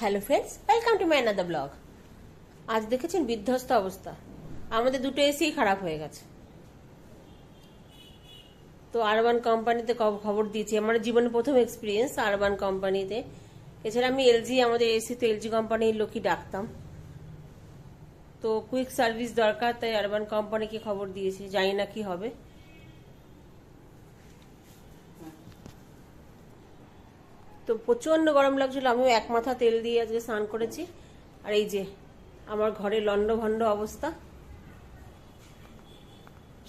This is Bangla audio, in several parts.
Hello friends welcome to my another blog আজ দেখেছেন বিধ্বস্ত অবস্থা। আমাদের দুটো এসি খারাপ হয়ে গেছে। তো আরবান কোম্পানিতে খবর দিয়েছি। আমার জীবনে প্রথম এক্সপিরিয়েন্স আরবান কোম্পানিতে এছাড়া আমি এলজি আমাদের এসি তো এলজি কোম্পানির লোকই ডাকতাম। তো কুইক সার্ভিস দরকার, তাই আরবান কোম্পানিকে খবর দিয়েছি। জানি না কি হবে। তো প্রচণ্ড গরম লাগছিল, আমিও এক মাথা তেল দিয়ে আজকে স্নান করেছি। আর এই যে, আমার ঘরে লন্ড ভন্ড অবস্থা।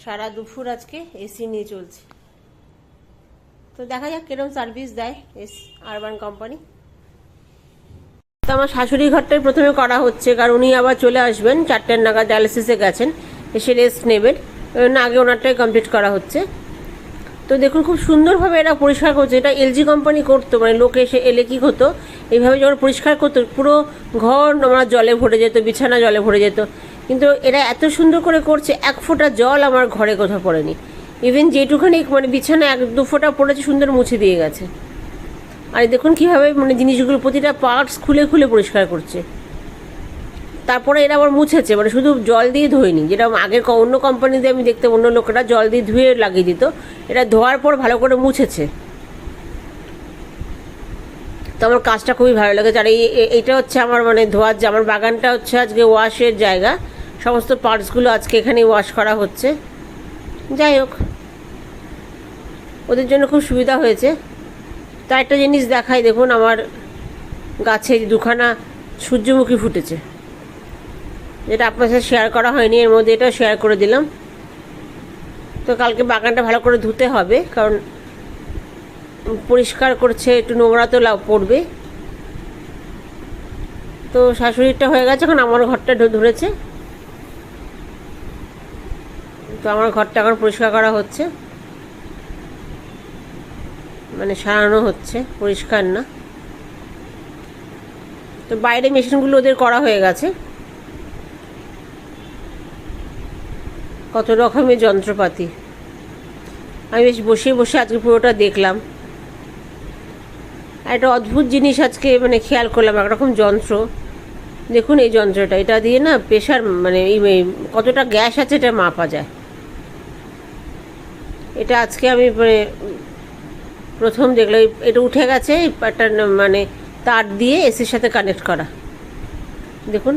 সারা দুপুর আজকে এসি নিয়ে চলছে। তো দেখা যাক কিরম সার্ভিস দেয় এস আরবান কোম্পানি তো আমার শাশুড়ি ঘরটাই প্রথমে করা হচ্ছে, কারণ উনি আবার চলে আসবেন, চারটের নাগাদ ডায়ালিসিসে গেছেন, এসে রেস্ট নেবেন। আগে ওনারটাই কমপ্লিট করা হচ্ছে। তো দেখুন, খুব সুন্দরভাবে এরা পরিষ্কার করছে। এটা এলজি কোম্পানি করতো মানে লোক এসে এলে কী হতো? এইভাবে যখন পরিষ্কার করতো, পুরো ঘর আমার জলে ভরে যেত, বিছানা জলে ভরে যেত। কিন্তু এরা এত সুন্দর করে করছে, এক ফোঁটা জল আমার ঘরে কোথাও পড়েনি। ইভেন যেটুখানি মানে বিছানা এক দু ফোঁটা পড়েছে, সুন্দর মুছে দিয়ে গেছে। আর দেখুন কীভাবে মানে জিনিসগুলো, প্রতিটা পার্টস খুলে খুলে পরিষ্কার করছে। তারপরে এরা আবার মুছেছে মানে শুধু জল দিয়ে ধোয়নি, যেটা আগের অন্য কোম্পানিতে আমি দেখতাম, অন্য লোকেরা জল দিয়ে ধুয়ে লাগিয়ে দিত এটা ধোয়ার পর ভালো করে মুছেছে। তো আমার কাজটা খুবই ভালো লেগেছে, আর এই এইটা হচ্ছে আমার মানে ধোয়ার যে, আমার বাগানটা হচ্ছে আজকে ওয়াশের জায়গা, সমস্ত পার্টসগুলো আজকে এখানে ওয়াশ করা হচ্ছে। যাই হোক, ওদের জন্য খুব সুবিধা হয়েছে। তা একটা জিনিস দেখাই, দেখুন আমার গাছে দুখানা সূর্যমুখী ফুটেছে। যেটা আপনার সাথে শেয়ার করা হয়নি, এর মধ্যে এটা শেয়ার করে দিলাম। তো কালকে বাগানটা ভালো করে ধুতে হবে, কারণ পরিষ্কার করছে, একটু নোংরা তো পড়বে। তো শাশুড়িরটা হয়ে গেছে, এখন আমার ঘরটা ধরেছে। তো আমার ঘরটা এখন পরিষ্কার করা হচ্ছে। মানে সারানো হচ্ছে, পরিষ্কার না। তো বাইরে মেশিনগুলো ওদের করা হয়ে গেছে। কত রকমের যন্ত্রপাতি। আমি বেশ বসে বসে আজকে পুরোটা দেখলাম। একটা অদ্ভুত জিনিস আজকে মানে খেয়াল করলাম, একরকম যন্ত্র। দেখুন এই যন্ত্রটা, এটা দিয়ে না প্রেশার মানে কতটা গ্যাস আছে এটা মাপা যায়। এটা আজকে আমি মানে প্রথম দেখলাম, এটা উঠে গেছে একটা মানে তার দিয়ে এসির সাথে কানেক্ট করা। দেখুন,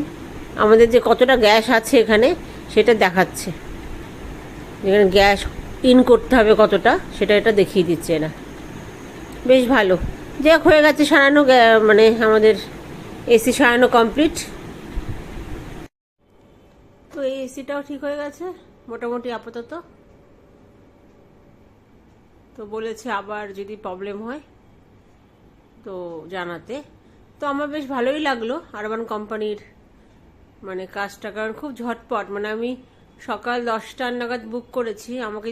আমাদের যে কতটা গ্যাস আছে এখানে, সেটা দেখাচ্ছে। যেখানে গ্যাস ইন করতে হবে কতটা, সেটা এটা দেখিয়ে দিচ্ছে এরা। বেশ ভালো। যে হোক হয়ে গেছে সারানো মানে আমাদের এসি সারানো কমপ্লিট। তো এই এসিটাও ঠিক হয়ে গেছে, মোটামুটি আপাতত। তো বলেছে আবার যদি প্রবলেম হয়, তো জানাতে। তো আমার বেশ ভালোই লাগল, আরবান কোম্পানির মানে কাজটা, কারণ খুব ঝটপট। মানে আমি সকাল দশটার নাগাদ বুক করেছি। আমাকে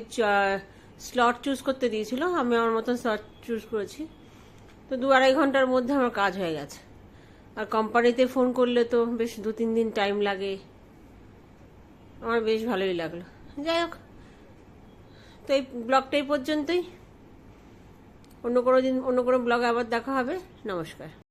স্লট চুজ করতে দিয়েছিল। আমি আমার মতন স্লট চুজ করেছি। তো দু আড়াই ঘণ্টার মধ্যে আমার কাজ হয়ে গেছে। আর কোম্পানিতে ফোন করলে তো বেশ দু তিন দিন টাইম লাগে। আমার বেশ ভালোই লাগল। যাই হোক। তো এই ব্লগটা এই পর্যন্তই। অন্য কোনো দিন, অন্য কোনো ব্লগে আবার দেখা হবে। নমস্কার।